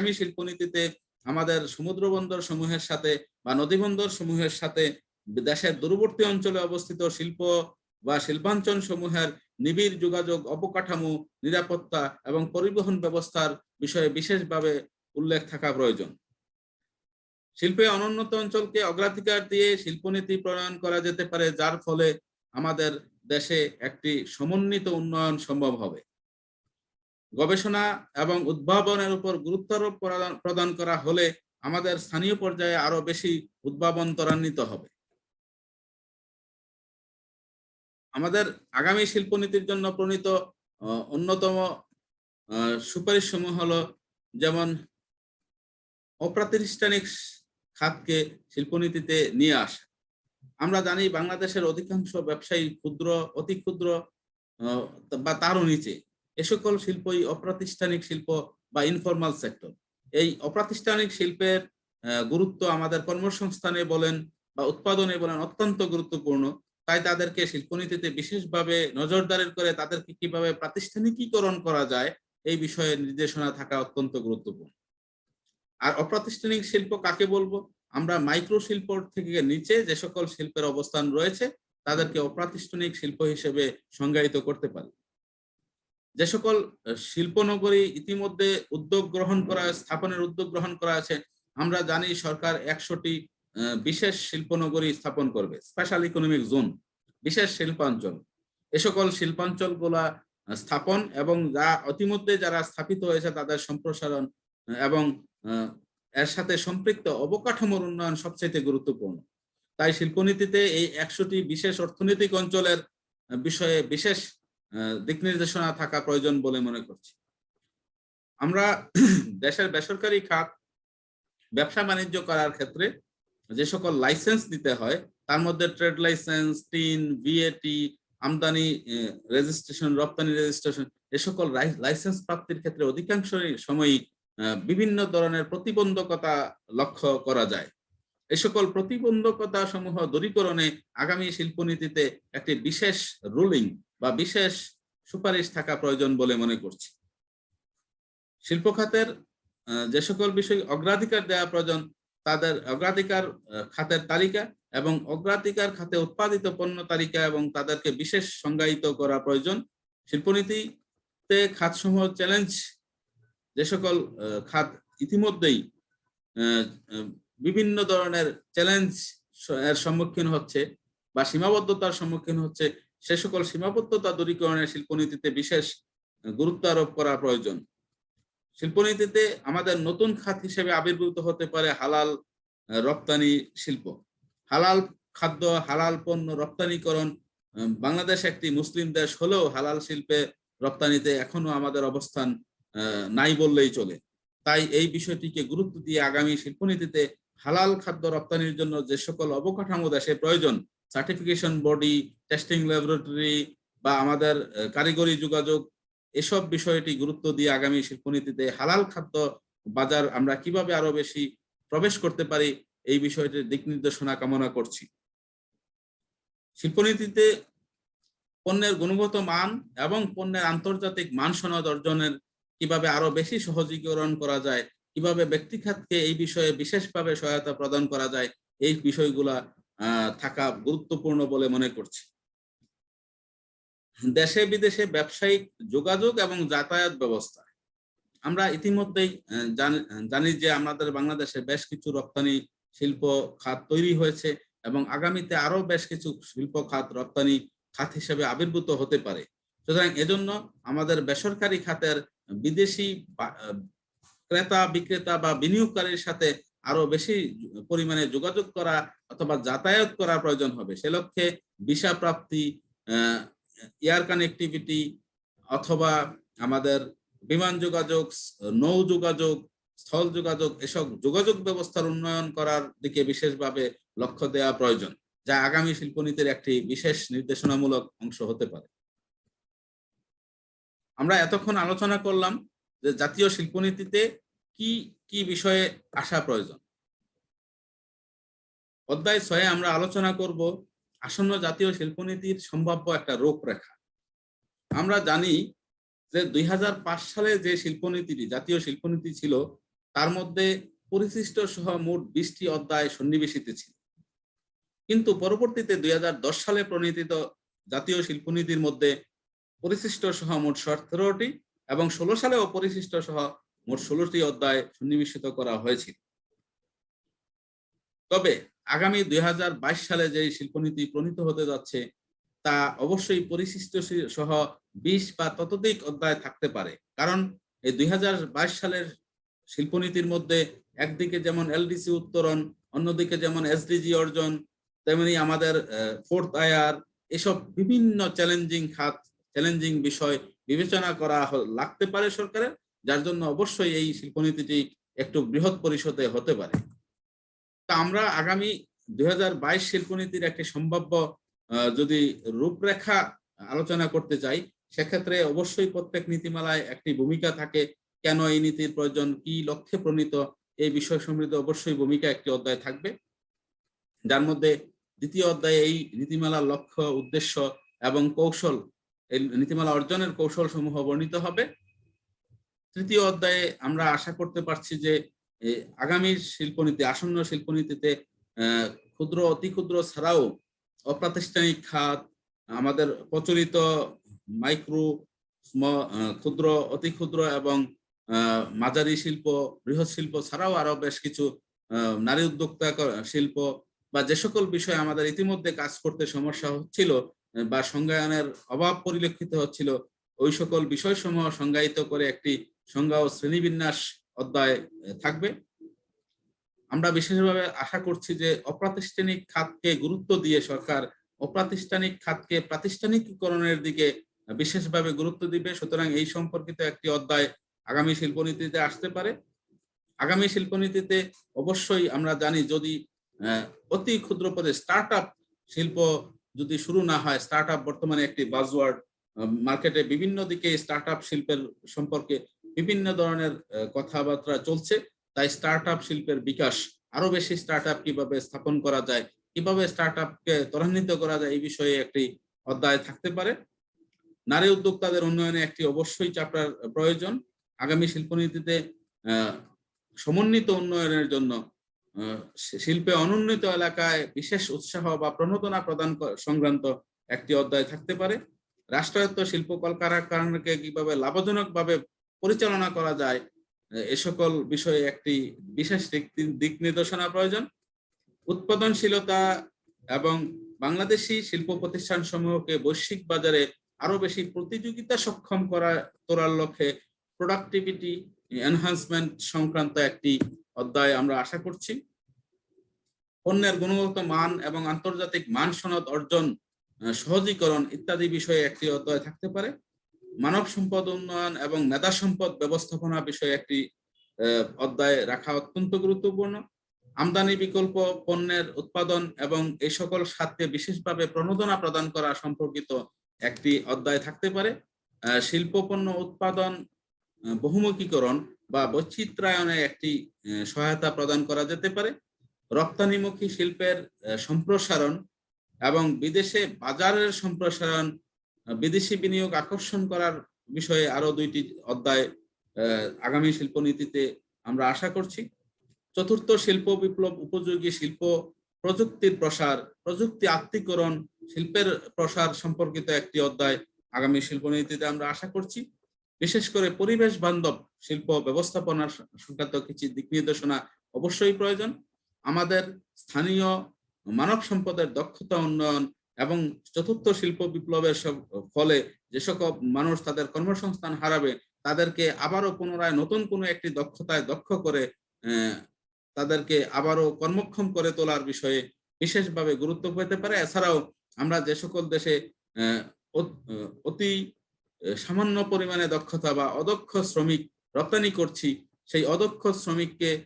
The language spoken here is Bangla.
আগামী শিল্পনীতিতে আমাদের সমুদ্র বন্দর সমূহের সাথে বা নদী বন্দর সমূহের সাথে দেশের দূরবর্তী অঞ্চলে অবস্থিত শিল্প বা শিল্পাঞ্চল সমূহের নিবিড় যোগাযোগ, অবকাঠামো, নিরাপত্তা এবং পরিবহন ব্যবস্থার বিষয়ে বিশেষভাবে উল্লেখ থাকা প্রয়োজন। শিল্পে অনুন্নত অঞ্চলকে অগ্রাধিকার দিয়ে শিল্পনীতি প্রণয়ন করা যেতে পারে, যার ফলে আমাদের দেশে একটি সমন্বিত উন্নয়ন সম্ভব হবে। গবেষণা এবং উদ্ভাবনের উপর গুরুত্বারোপ প্রদান- প্রদান করা হলে আমাদের স্থানীয় পর্যায়ে আরও বেশি উদ্ভাবন ত্বরান্বিত হবে। আমাদের আগামী শিল্পনীতির জন্য প্রণীত অন্যতম সুপারিশ সমূহ হলো যেমন অপ্রাতিষ্ঠানিক খাতকে শিল্পনীতিতে নিয়ে আসা। আমরা জানি বাংলাদেশের অধিকাংশ ব্যবসায়ী ক্ষুদ্র, অতি ক্ষুদ্র বা তারও নিচে। এ সকল শিল্পই অপ্রাতিষ্ঠানিক শিল্প বা ইনফরমাল সেক্টর এই অপ্রাতিষ্ঠানিক শিল্পের গুরুত্ব আমাদের কর্মসংস্থানে বলেন বা উৎপাদনে বলেন অত্যন্ত গুরুত্বপূর্ণ। তাই তাদেরকে শিল্পনীতিতে বিশেষভাবে নজরদারি করে তাদেরকে কীভাবে প্রাতিষ্ঠানিকীকরণ করা যায়, এই বিষয়ে নির্দেশনা থাকা অত্যন্ত গুরুত্বপূর্ণ। আর অপ্রাতিষ্ঠানিক শিল্প কাকে বলব? আমরা মাইক্রো শিল্প থেকে নিচে যে সকল শিল্পের অবস্থান রয়েছে, তাদেরকে অপ্রাতিষ্ঠানিক শিল্প হিসেবে সংজ্ঞায়িত করতে পারি। যে সকল শিল্পনগরী ইতিমধ্যে উদ্যোগ গ্রহণ করা, স্থাপনের উদ্যোগ গ্রহণ করা আছে, আমরা জানি সরকার একশোটি বিশেষ শিল্পনগরী স্থাপন করবে স্পেশাল ইকোনমিক জোন বিশেষ শিল্পাঞ্চল। এ সকল শিল্পাঞ্চলগুলা স্থাপন এবং যা ইতিমধ্যে যারা স্থাপিত হয়েছে তাদের সম্প্রসারণ, এবং এর সাথে সম্পৃক্ত অবকাঠামোর উন্নয়ন সবচেয়ে গুরুত্বপূর্ণ। তাই শিল্পনীতিতে এই একশোটি বিশেষ অর্থনৈতিক অঞ্চলের বিষয়ে বিশেষ দিক নির্দেশনা থাকা প্রয়োজন বলে মনে করছি। আমরা দেশের বেসরকারি খাত ব্যবসা বাণিজ্য করার ক্ষেত্রে যে সকল লাইসেন্স দিতে হয়, তার মধ্যে ট্রেড লাইসেন্স টিন ভিএটি আমদানি রেজিস্ট্রেশন রপ্তানি রেজিস্ট্রেশন এ সকল লাইসেন্স প্রাপ্তির ক্ষেত্রে অধিকাংশ সময়ই বিভিন্ন ধরনের প্রতিবন্ধকতা লক্ষ্য করা যায়। এ সকল প্রতিবন্ধকতা সমূহ দূরীকরণে আগামী শিল্পনীতিতে একটি বিশেষ রুলিং বা বিশেষ সুপারিশ থাকা প্রয়োজন বলে মনে করছি। শিল্প খাতের যে সকল বিষয় অগ্রাধিকার দেওয়া প্রয়োজন, তাদের অগ্রাধিকার খাতের তালিকা এবং অগ্রাধিকার খাতে উৎপাদিত পণ্য তালিকা এবং তাদেরকে বিশেষ সংজ্ঞায়িত করা প্রয়োজন। শিল্পনীতিতে খাতসমূহ চ্যালেঞ্জ যে সকল খাত ইতিমধ্যেই বিভিন্ন ধরনের চ্যালেঞ্জ এর সম্মুখীন হচ্ছে বা সীমাবদ্ধতার সম্মুখীন হচ্ছে সে সকল সীমাবদ্ধতা দূরীকরণে শিল্পনীতিতে বিশেষ গুরুত্ব আরোপ করা প্রয়োজন। শিল্পনীতিতে আমাদের নতুন খাত হিসেবে আবির্ভূত হতে পারে হালাল রপ্তানি শিল্প। হালাল খাদ্য, হালাল পণ্য রপ্তানিকরণ বাংলাদেশ একটি মুসলিম দেশ হলেও হালাল শিল্পে রপ্তানিতে এখনও আমাদের অবস্থান নাই বললেই চলে। তাই এই বিষয়টিকে গুরুত্ব দিয়ে আগামী শিল্পনীতিতে হালাল খাদ্য রপ্তানির জন্য যে সকল অবকাঠামো দেশে প্রয়োজন সার্টিফিকেশন বডি টেস্টিং ল্যাবরেটরি বা আমাদের কারিগরি যোগাযোগ, এসব বিষয়টি গুরুত্ব দিয়ে আগামী শিল্পনীতিতে হালাল খাদ্য বাজার আমরা কীভাবে আরও বেশি প্রবেশ করতে পারি, এই বিষয়টির দিক নির্দেশনা কামনা করছি। শিল্পনীতিতে পণ্যের গুণগত মান এবং পণ্যের আন্তর্জাতিক মান সনদ অর্জনের কীভাবে আরও বেশি সহজীকরণ করা যায়, কীভাবে ব্যক্তি খাতকে এই বিষয়ে বিশেষভাবে সহায়তা প্রদান করা যায়, এই বিষয়গুলা থাকা গুরুত্বপূর্ণ বলে মনে করছি। দেশে বিদেশে ব্যবসায়িক যোগাযোগ এবং যাতায়াত ব্যবস্থা। আমরা ইতিমধ্যেই জানি- যে আমাদের বাংলাদেশে বেশ কিছু রপ্তানি শিল্প খাত তৈরি হয়েছে এবং আগামীতে আরও বেশ কিছু শিল্প খাত, রপ্তানি খাত হিসেবে আবির্ভূত হতে পারে। সুতরাং এজন্য আমাদের বেসরকারি খাতের বিদেশি ক্রেতা বিক্রেতা বা বিনিয়োগকারীর সাথে আরও বেশি পরিমাণে যোগাযোগ করা অথবা যাতায়াত করা প্রয়োজন হবে। সে লক্ষ্যে ভিসা প্রাপ্তি এয়ার কানেক্টিভিটি অথবা আমাদের বিমান যোগাযোগ, নৌ যোগাযোগ, স্থল যোগাযোগ এসব যোগাযোগ ব্যবস্থার উন্নয়ন করার দিকে বিশেষভাবে লক্ষ্য দেওয়া প্রয়োজন, যা আগামী শিল্পনীতির একটি বিশেষ নির্দেশনামূলক অংশ হতে পারে। আমরা এতক্ষণ আলোচনা করলাম যে জাতীয় শিল্পনীতিতে কি কি বিষয়ে আসা প্রয়োজন? অধ্যায় ছয়ে আমরা আলোচনা করব আসন্ন জাতীয় শিল্পনীতির সম্ভাব্য একটা রূপরেখা। আমরা জানি যে দুই সালে যে শিল্পনীতিটি, জাতীয় শিল্পনীতি ছিল, তার মধ্যে পরিশিষ্ট সহ মোট বিশটি অধ্যায় সন্নিবেশিত ছিল। কিন্তু পরবর্তীতে দুই হাজার দশ সালে প্রণীতিত জাতীয় শিল্পনীতির মধ্যে পরিশিষ্ট সহ মোট সতেরোটি এবং ষোলো সালেও পরিশিষ্ট সহ মোট ষোলোটি অধ্যায় সন্নিবেশিত করা হয়েছিল। তবে আগামী দুই সালে যে শিল্পনীতি প্রণীত হতে যাচ্ছে, তা অবশ্যই পরিশিষ্ট সহ বিশ বা ততোধিক অধ্যায় থাকতে পারে। কারণ এই দুই সালের শিল্পনীতির মধ্যে একদিকে যেমন এলডিসি উত্তরণ, অন্যদিকে যেমন এসডিজি অর্জন, তেমনি আমাদের ফোর্থ আয়ার এসব বিভিন্ন চ্যালেঞ্জিং খাত, চ্যালেঞ্জিং বিষয় বিবেচনা করা লাগতে পারে সরকারের। যার জন্য অবশ্যই এই শিল্পনীতিটি একটু বৃহৎ পরিষদে হতে পারে। আমরা আগামী দুই হাজার বাইশ শিল্পনীতির একটি সম্ভাব্য যদি রূপরেখা আলোচনা করতে চাই, সেক্ষেত্রে অবশ্যই প্রত্যেক নীতিমালায় একটি ভূমিকা থাকে। কেন এই নীতির প্রয়োজন? কি লক্ষ্যে প্রণীত? এই বিষয় সমৃদ্ধ অবশ্যই ভূমিকা একটি অধ্যায় থাকবে। যার মধ্যে দ্বিতীয় অধ্যায়ে এই নীতিমালার লক্ষ্য, উদ্দেশ্য এবং কৌশল, এই নীতিমালা অর্জনের কৌশল সমূহ বর্ণিত হবে। তৃতীয় অধ্যায়ে আমরা আশা করতে পারছি যে আগামী শিল্পনীতি, আসন্ন শিল্পনীতিতে ক্ষুদ্র, অতি ক্ষুদ্র ছাড়াও অপ্রাতিষ্ঠানিক খাত, আমাদের প্রচলিত মাইক্রো ক্ষুদ্র, অতি ক্ষুদ্র এবং মাঝারি শিল্প, বৃহৎ শিল্প ছাড়াও আরও বেশ কিছু নারী উদ্যোক্তা শিল্প বা যে সকল বিষয় আমাদের ইতিমধ্যে কাজ করতে সমস্যা হচ্ছিল বা সংজ্ঞায়নের অভাব পরিলক্ষিত হচ্ছিল, ওই সকল বিষয়সমূহ সংজ্ঞায়িত করে একটি সংজ্ঞা ও শ্রেণীবিন্যাস অধ্যায় থাকবে। আমরা বিশেষভাবে আশা করছি যে অপ্রাতিষ্ঠানিক খাতকে গুরুত্ব দিয়ে সরকার অপ্রাতিষ্ঠানিক খাতকে প্রাতিষ্ঠানিকীকরণের দিকে বিশেষভাবে গুরুত্ব দিবে। সুতরাং এই সম্পর্কিত একটি অধ্যায় আগামী শিল্পনীতিতে আসতে পারে। আগামী শিল্পনীতিতে অবশ্যই আমরা জানি যদি অতি ক্ষুদ্র পদে স্টার্ট আপ শিল্প যদি শুরু না হয় স্টার্ট বর্তমানে একটি বাজওয়ার্ড মার্কেটে বিভিন্ন দিকে স্টার্ট আপ শিল্পের সম্পর্কে বিভিন্ন ধরনের কথাবার্তা চলছে। তাই স্টার্ট শিল্পের বিকাশ, আরও বেশি স্টার্ট কীভাবে স্থাপন করা যায়, কীভাবে স্টার্ট কে ত্বরান্বিত করা যায়, এই বিষয়ে একটি অধ্যায় থাকতে পারে। নারী উদ্যোক্তাদের উন্নয়নে একটি অবশ্যই চাপটার প্রয়োজন। আগামী শিল্পনীতিতে সমন্বিত উন্নয়নের জন্য শিল্পে অনুন্নত এলাকায় বিশেষ উৎসাহ বা প্রণোদনা প্রদান সংক্রান্ত একটি অধ্যায় থাকতে পারে। রাষ্ট্রায়ত্ত শিল্প কলকারখানাকে কীভাবে লাভজনকভাবে পরিচালনা করা যায়। এ সকল বিষয়ে একটি বিশেষ দিক নির্দেশনা প্রয়োজন। উৎপাদনশীলতা এবং বাংলাদেশি শিল্প প্রতিষ্ঠান সমূহকে বৈশ্বিক বাজারে আরও বেশি প্রতিযোগিতা সক্ষম করা, তোলার লক্ষ্যে প্রোডাক্টিভিটি এনহান্সমেন্ট সংক্রান্ত একটি অধ্যায় আমরা আশা করছি। পণ্যের গুণগত মান এবং আন্তর্জাতিক মান সনদ অর্জন সহজীকরণ ইত্যাদি বিষয়ে একটি অধ্যায় থাকতে পারে। মানব সম্পদ উন্নয়ন এবং মেধা সম্পদ ব্যবস্থাপনা বিষয়ে একটি অধ্যায় রাখা অত্যন্ত গুরুত্বপূর্ণ। আমদানি বিকল্প পণ্যের উৎপাদন এবং এই সকল স্বার্থে বিশেষভাবে প্রণোদনা প্রদান করা সম্পর্কিত একটি অধ্যায় থাকতে পারে। শিল্প পণ্য উৎপাদন বহুমুখীকরণ বা বৈচিত্রায়নে একটি সহায়তা প্রদান করা যেতে পারে। রপ্তানিমুখী শিল্পের সম্প্রসারণ এবং বিদেশে বাজারের সম্প্রসারণ বিদেশি বিনিয়োগ আকর্ষণ করার বিষয়ে আরও দুইটি অধ্যায় আগামী শিল্পনীতিতে আমরা আশা করছি। চতুর্থ শিল্প বিপ্লব উপযোগী শিল্প প্রযুক্তির প্রসার, প্রযুক্তি আত্মীকরণ শিল্পের প্রসার সম্পর্কিত একটি অধ্যায় আগামী শিল্পনীতিতে আমরা আশা করছি। বিশেষ করে পরিবেশ বান্ধব শিল্প ব্যবস্থাপনার সংক্রান্ত কিছু দিক নির্দেশনা অবশ্যই প্রয়োজন। আমাদের স্থানীয় মানব সম্পদের দক্ষতা উন্নয়ন এবং চতুর্থ শিল্প বিপ্লবের ফলে যে সকল মানুষ তাদের কর্মসংস্থান হারাবে, তাদেরকে আবারও পুনরায় নতুন কোনো একটি দক্ষতায় দক্ষ করে তাদেরকে আবারও কর্মক্ষম করে তোলার বিষয়ে বিশেষভাবে গুরুত্ব পেতে পারে। এছাড়াও আমরা যে সকল দেশে অতি সামান্য পরিমাণে দক্ষতা বা অদক্ষ শ্রমিক রপ্তানি করছি, সেই অদক্ষ শ্রমিককে